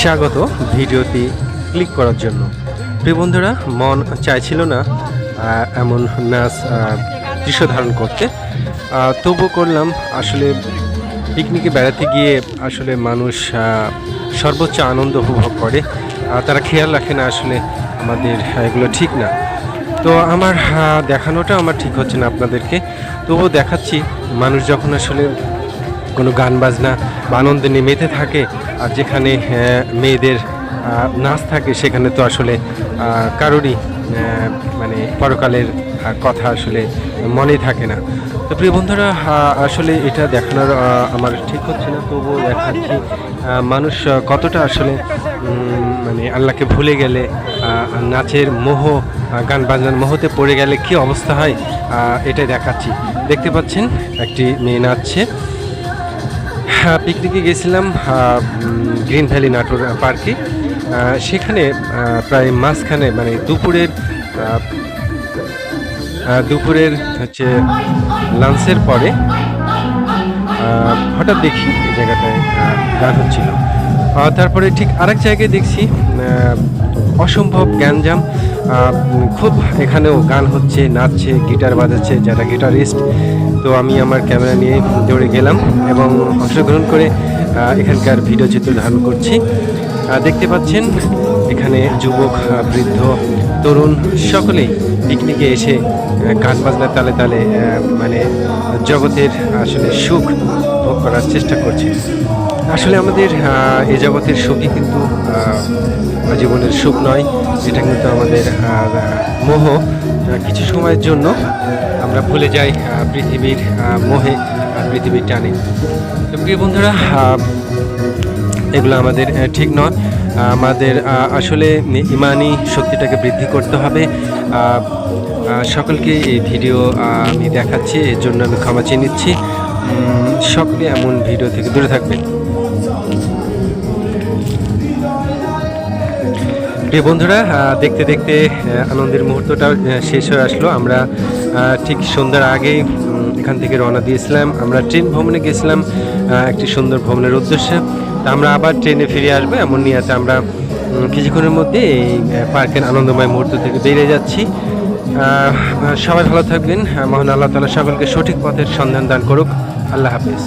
স্বাগত ভিডিওটি ক্লিক করার জন্য। প্রিয় বন্ধুরা, মন চাইছিল না এমন নাচ দৃশ্য ধারণ করতে। তবু করলাম, আসলে পিকনিকে বেড়াতে গিয়ে আসলে মানুষ সর্বোচ্চ আনন্দ উপভোগ করে। তারা খেয়াল রাখে না আসলে আমাদের এগুলো ঠিক না। তো আমার দেখানোটা আমার ঠিক হচ্ছে না আপনাদেরকে। তবুও দেখাচ্ছি, মানুষ যখন আসলে কোনো গান বাজনা বা আনন্দে মেতে থাকে আর যেখানে মেয়েদের নাচ থাকে সেখানে তো আসলে কারোরই মানে পরকালের কথা আসলে মনে থাকে না। তো প্রিয় বন্ধুরা আসলে এটা দেখানোর আমার ঠিক হচ্ছে না, তবুও দেখাচ্ছি মানুষ কতটা আসলে মানে আল্লাহকে ভুলে গেলে নাচের মোহ গান বাজনার মোহতে পড়ে গেলে কি অবস্থা হয় এটাই দেখাচ্ছি। দেখতে পাচ্ছেন, একটি মেয়ে নাচছে। পিকনিকে গেছিলাম গ্রিন ভ্যালি নাটোর পার্কে। সেখানে প্রায় মাঝখানে মানে দুপুরের দুপুরের হচ্ছে লাঞ্চের পরে হঠাৎ দেখি এই জায়গাটায় গান হচ্ছিল। তারপরে ঠিক আরেক জায়গায় দেখছি অসম্ভব গ্যাঞ্জাম। খুব এখানেও গান হচ্ছে, নাচছে, গিটার বাজাচ্ছে, যারা গিটারিস্ট। তো আমি আমার ক্যামেরা নিয়ে দৌড়ে গেলাম এবং অংশগ্রহণ করে এখানকার ভিডিও চিত্র ধারণ করছি। দেখতে পাচ্ছেন, এখানে যুবক বৃদ্ধ, তরুণ সকলেই পিকনিকে এসে গান বাজনার তালে তালে মানে জগতের আসলে সুখ ভোগ করার চেষ্টা করছে। আসলে আমাদের এ জগতের সুখই কিন্তু জীবনের সুখ নয়। এটা কিন্তু আমাদের মোহ। কিছু সময়ের জন্য আমরা ভুলে যাই পৃথিবীর মোহে পৃথিবীর টানে। প্রিয় বন্ধুরা এগুলো আমাদের ঠিক নয়। আমাদের আসলে ইমানি শক্তিটাকে বৃদ্ধি করতে হবে। সকলকে এই ভিডিও আমি দেখাচ্ছি, এর জন্য আমি ক্ষমা চেয়ে নিচ্ছি। সকলে এমন ভিডিও থেকে দূরে থাকবেন। প্রিয় বন্ধুরা দেখতে দেখতে আনন্দের মুহূর্তটা শেষ হয়ে আসলো। আমরা ঠিক সন্ধ্যার আগেই এখান থেকে রওনা দিয়েছিলাম। আমরা ট্রেন ভ্রমণে গেছিলাম একটি সুন্দর ভ্রমণের উদ্দেশ্যে। তা আমরা আবার ট্রেনে ফিরে আসব, এমন নিয়ে আমরা কিছুক্ষণের মধ্যে এই পার্কের আনন্দময় মুহূর্ত থেকে বেরিয়ে যাচ্ছি। সবাই ভালো থাকবেন। মহান আল্লাহ তালা সকলকে সঠিক পথের সন্ধান দান করুক। আল্লাহ হাফিজ।